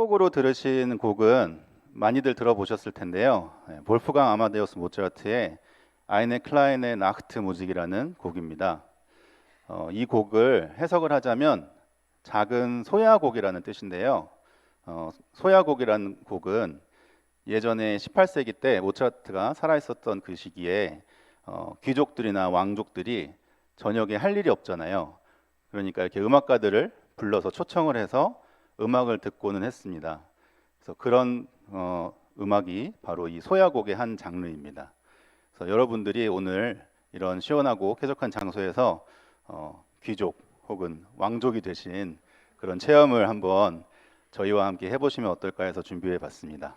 곡으로 들으신 곡은 많이들 들어보셨을 텐데요. 네, 볼프강 아마데우스 모차르트의 아이네 클라인의 나흐트 무직이라는 곡입니다. 어, 이 곡을 해석을 하자면 작은 소야곡이라는 뜻인데요. 어, 소야곡이라는 곡은 예전에 18세기 때 모차르트가 살아 있었던 그 시기에 어, 귀족들이나 왕족들이 저녁에 할 일이 없잖아요. 그러니까 이렇게 음악가들을 불러서 초청을 해서 음악을 듣고는 했습니다. 그래서 그런 어, 음악이 바로 이 소야곡의 한 장르입니다. 그래서 여러분들이 오늘 이런 시원하고 쾌적한 장소에서 어, 귀족 혹은 왕족이 되신 그런 체험을 한번 저희와 함께 해보시면 어떨까 해서 준비해 봤습니다.